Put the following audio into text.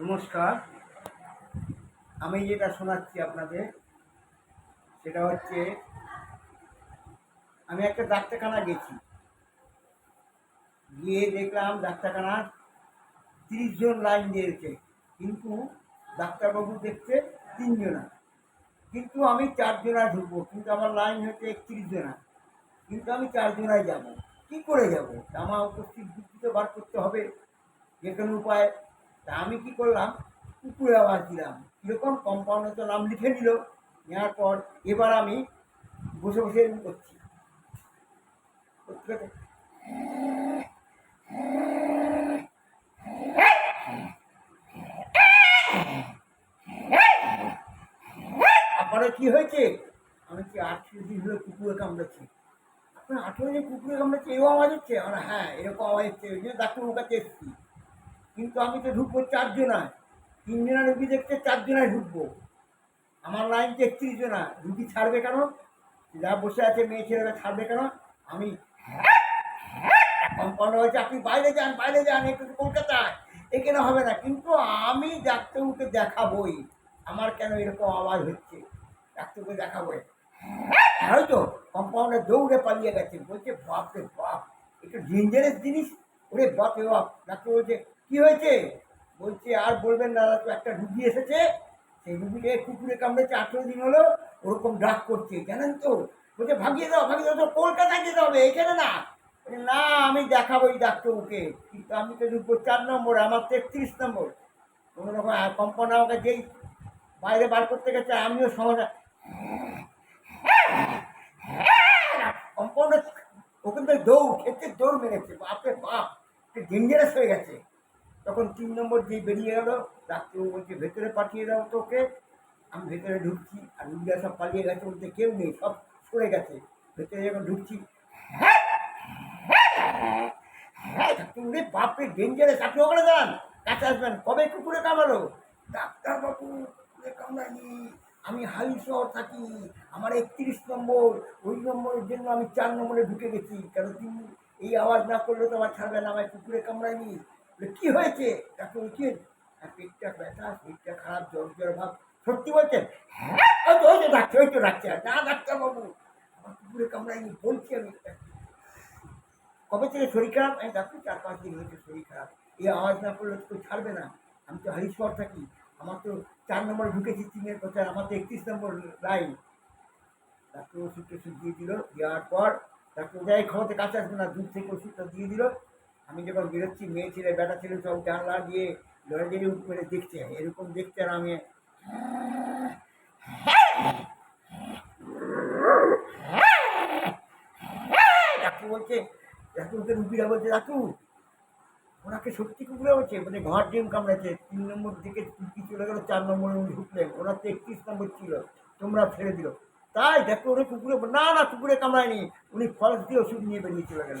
নমস্কার। আমি যেটা শোনাচ্ছি আপনাদের, সেটা হচ্ছে, আমি একটা ডাক্তারখানা গেছি। গিয়ে দেখলাম ডাক্তারখানার তিরিশ জন লাইন দিয়েছে, কিন্তু ডাক্তারবাবু দেখছে তিনজনা। কিন্তু আমি চারজনায় ঢুকবো, কিন্তু আমার লাইন হচ্ছে একত্রিশ জনা কিন্তু আমি চারজনায় যাব। কি করে যাব? আমার উপস্থিত যুক্তি তো বার করতে হবে। যে কোনো উপায় তা আমি কি করলাম? কুকুরে আওয়াজ দিলাম। কীরকম কম্পাউন্ডে তো নাম লিখে নিল নেওয়ার পর এবার আমি বসে বসে করছি। আপনার কি হয়েছে? আমি কি আঠেরো দিন হলো কুকুরে কামড়েছে আপনার আঠেরো দিন কুকুরে কামড়েছে এও আওয়াজ হচ্ছে? আমরা হ্যাঁ এরকম আওয়াজ হচ্ছে। ওই জন্য ডাক্তারবাবুর কাছে এসেছি। কিন্তু আমি তো ঢুকবো চারজনায়। তিনজনা রুগী দেখতে চারজনায় ঢুকবো। আমার লাইন তেত্রিশ জনা রুগী ছাড়বে কেন? যা বসে আছে মেয়ে ছেলেরা ছাড়বে কেন? আমি কম্পাউন্ডার হয়েছে, আপনি বাইরে যান বাইরে যান, একটু কলকাতায়। এখানে হবে না, কিন্তু আমি ডাক্তারবাবুকে দেখাবই। আমার কেন এরকম আওয়াজ হচ্ছে? ডাক্তারকে দেখাবই হয়তো কম্পাউন্ডে দৌড়ে পালিয়ে গেছে। বলছে বাপ রে বাপ একটু ডেঞ্জারাস জিনিস। ওরে বাপ রে বাপ, ডাক্তার বলছে কী হয়েছে? বলছে, আর বলবেন দাদা, তো একটা রুগী এসেছে। সেই রুগীকে কুকুরে কামড়েছে আঠেরো দিন হলো, ওরকম ডাক করছে। জানেন তো? বলছে, ভাগিয়ে দাও ভাগিয়ে দাও তো কলকাতায় যেতে হবে, এখানে না। না, আমি দেখাবো এই ডাক্তারবাবুকে কিন্তু আমি তো ঢুকবো চার নম্বর, আমার তেত্রিশ নম্বর। কোনো রকম কম্পাউন্ড আমাকে যেই বাইরে বার করতে গেছে, আমিও সমস্যা কম্পাউন্ডার ওখান থেকে দৌড়, খেতে দৌড় মেরেছে, বাপরে বাপ ডেঞ্জারাস হয়ে গেছে। তখন তিন নম্বর যে বেরিয়ে গেলো ডাক্তারবাবু বলছে ভেতরে পাঠিয়ে দাও তোকে। আমি ভেতরে ঢুকছি আর রুগীরা সব পালিয়ে গেছে বলতে কেউ নেই, সব সরে গেছে। ভেতরে যখন ঢুকছি হ্যাঁ ডাক্তারবাবু বাপরে ডেঞ্জারাস আপনি ওখানে যান কাছে আসবেন, কবে কুকুরে কামড়ালো? ডাক্তারবাবু কুকুরে কামড়ায়নি। আমি হাই শহর থাকি, আমার একত্রিশ নম্বর, ওই নম্বরের জন্য আমি চার নম্বরে ঢুকে গেছি। কারণ তিনি এই আওয়াজ না করলে তো আমার ছাড়বে না আমায় কুকুরে কামড়ায়নি। কি হয়েছে? ডাক্তার? "আর পেটটা ব্যথা, পেটটা খারাপ, জ্বর জ্বর ভাব, সত্যি বলছেন? হ্যাঁ ওই তো ডাক্তার, ওই ডাক্তার, না ডাক্তারবাবু আমার কুকুরে কামড়ায়নি বলছি আমি কবে থেকে শরীর খারাপ? আমি ডাক্তার, চার পাঁচ দিন হয়েছে শরীর খারাপ। এই আওয়াজ না করলে তো ছাড়বে না। আমি তো হারিশহর থাকি। আমার তো চার নম্বর ঢুকেছি তিনের কথা আমার তো একত্রিশ নম্বর লাইন। ডাক্তার ওষুধ টষুধ দিয়ে দিল, দেওয়ার পর ডাক্তার যাই ক্ষমতা কাছে আসবে না দূর থেকে ওষুধটা দিয়ে দিল। আমি যখন বেরোচ্ছি, মেয়ে ছেলে, বেটা ছেলে সব জানলা দিয়ে লড়াইয়ে উঠ করে দেখছে। এরকম দেখছে আর আমি ডাক্তার বলছে ডাক্তারকে রুগীরা বলছে ডাক্তার ওনাকে সত্যি কুকুরে হচ্ছে মানে ঘর ডিম কামড়েছে, তিন নম্বর দিকে কি চলে গেলো, চার নম্বরে উনি ঢুকলেন, ওনার তো একত্রিশ নম্বর ছিল, তোমরা ছেড়ে দিল। তাই দেখো, ওরা কুকুরে না না, কুকুরে কামড়ায়নি, উনি ফলস দিয়ে ওষুধ নিয়ে বেরিয়ে চলে গেল।